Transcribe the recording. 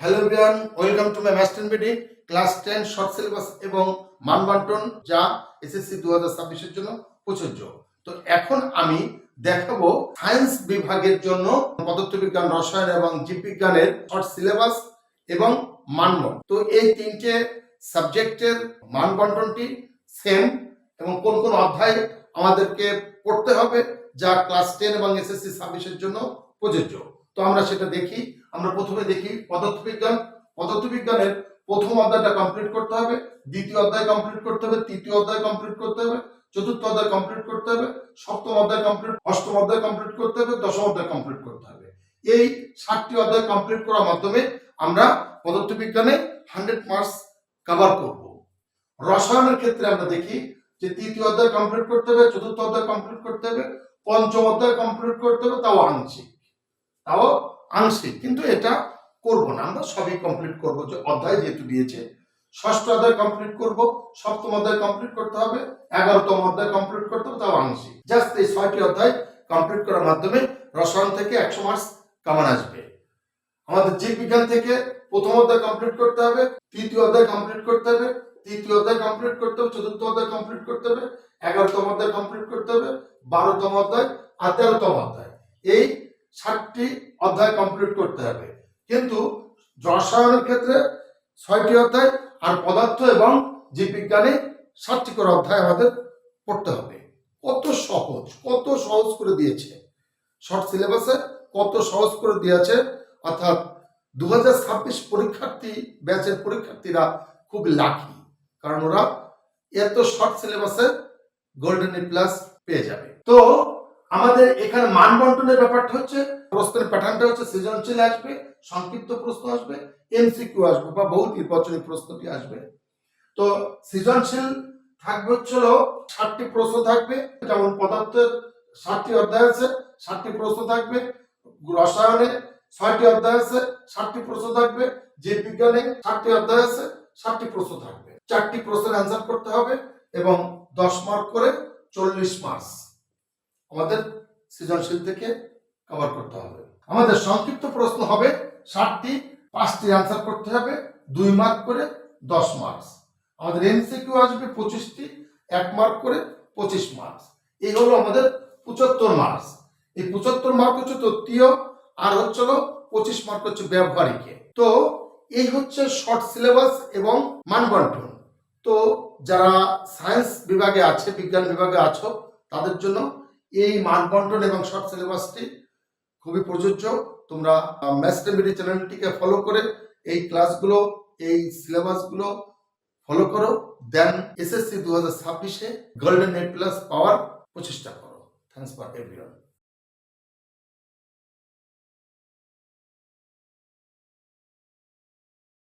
Hello everyone welcome to my master BD class ten short syllabus এবং মানবন্টন, যা SSC দু হাজার ছাব্বিশের জন্য প্রযোজ্য। তো এখন আমি দেখাবো সায়েন্স বিভাগের জন্য পদার্থবিজ্ঞান, রসায়ন এবং জীববিজ্ঞানের শর্ট সিলেবাস এবং মানবন্টন। তো এই তিনটে সাবজেক্টের মানবন্টনটি সেম এবং কোন কোন অধ্যায় আমাদেরকে পড়তে হবে, যা ক্লাস টেন এবং এসএসসি ছাব্বিশের জন্য প্রযোজ্য। তো আমরা সেটা দেখি। আমরা প্রথমে দেখি পদার্থবিজ্ঞান। পদার্থবিজ্ঞানের প্রথম অধ্যায়টা কমপ্লিট করতে হবে, দ্বিতীয় অধ্যায় কমপ্লিট করতে হবে, তৃতীয় অধ্যায় কমপ্লিট করতে হবে, চতুর্থ অধ্যায় কমপ্লিট করতে হবে, সপ্তম অধ্যায় কমপ্লিট অষ্টম অধ্যায় কমপ্লিট করতে হবে, দশম অধ্যায় কমপ্লিট করতে হবে। এই সাতটি অধ্যায় কমপ্লিট করার মাধ্যমে আমরা পদার্থবিজ্ঞানে হান্ড্রেড মার্কস কভার করব। রসায়নের ক্ষেত্রে আমরা দেখি যে তৃতীয় অধ্যায় কমপ্লিট করতে হবে, চতুর্থ অধ্যায় কমপ্লিট করতে হবে, পঞ্চম অধ্যায় কমপ্লিট করতে হবে, তাও আংশিক। তাও আংশিক, কিন্তু এটা করব না। আমরা সবই কমপ্লিট করব। যে অধ্যায় যেহেতু দিয়েছে, ষষ্ঠ অধ্যায় কমপ্লিট করব, সপ্তম অধ্যায় কমপ্লিট করতে হবে, এগারোতম অধ্যায় কমপ্লিট করতে হবে, তাও আংশিক। জাস্ট এই ছয়টি অধ্যায় কমপ্লিট করার মাধ্যমে রসায়ন থেকে একশো মার্কস কামান আসবে। আমাদের জীববিজ্ঞান থেকে প্রথম অধ্যায় কমপ্লিট করতে হবে, তৃতীয় অধ্যায় কমপ্লিট করতে হবে, তৃতীয় অধ্যায় কমপ্লিট করতে হবে, চতুর্থ অধ্যায় কমপ্লিট করতে হবে, এগারোতম অধ্যায় কমপ্লিট করতে হবে, বারোতম অধ্যায় আর তেরোতম অধ্যায়। এই ষাটটি অধ্যায় কমপ্লিট করতে হবে। কিন্তু রসায়নের ক্ষেত্রে ছয়টি অধ্যায় আর পদার্থ এবং জীববিজ্ঞানে সাতটি করে অধ্যায় আমাদের পড়তে হবে। কত সহজ কত সহজ করে দিয়েছে। শর্ট সিলেবাসে কত সহজ করে দিয়েছে। অর্থাৎ দু হাজার ছাব্বিশ পরীক্ষার্থী, ব্যাচের পরীক্ষার্থীরা খুব লাকি কারণ ওরা এত শর্ট সিলেবাসে গোল্ডেন প্লাস পেয়ে যাবে। তো আমাদের এখানে মান বন্টনের ব্যাপারটা হচ্ছে, প্রশ্নের প্যাটার্নটা হচ্ছে সৃজনশীল আসবে, সংক্ষিপ্ত প্রশ্ন আসবে এমসিকিউ আসবে বা বহু নির্বাচনী প্রশ্নটি আসবে। তো সৃজনশীল থাকবে হচ্ছিল ষাটটি প্রশ্ন থাকবে, যেমন পদার্থের ষাটটি অধ্যায় আছে ষাটটি প্রশ্ন থাকবে, রসায়নে ছয়টি অধ্যায় আছে ষাটটি প্রশ্ন থাকবে, জীববিজ্ঞানে ষাটটি অধ্যায় আছে ষাটটি প্রশ্ন থাকবে। চারটি প্রশ্নের অ্যান্সার করতে হবে এবং দশ মার্ক করে চল্লিশ মার্কস আমাদের সৃজনশীল থেকে কভার করতে হবে। আমাদের সংক্ষিপ্ত প্রশ্ন হবে ষাটটি পাঁচটি অ্যান্সার করতে হবে, দুই মার্ক করে দশ মার্কস আমাদের এমসিকিউ আসবে পঁচিশটি, এক মার্ক করে পঁচিশ মার্কস এই হলো আমাদের পঁচাত্তর মার্কস এই পঁচাত্তর মার্ক হচ্ছে তত্ত্বীয়, আর হচ্ছিল পঁচিশ মার্ক হচ্ছে ব্যবহারিকে। তো এই হচ্ছে শর্ট সিলেবাস এবং মানবন্টন। তো যারা সায়েন্স বিভাগে আছে, বিজ্ঞান বিভাগে আছো, তাদের জন্য এই মানবন্টন এবং শর্ট সিলেবাসটি খুবই প্রযোজ্য। তোমরা ম্যাস্টেবিডি চ্যানেলটিকে ফলো করে এই ক্লাসগুলো এই সিলেবাসগুলো ফলো করো। দেন এসএসসি দু হাজার ছাব্বিশে গোল্ডেন নেট প্লাস পাওয়ার প্রচেষ্টা করো। Thanks for everyone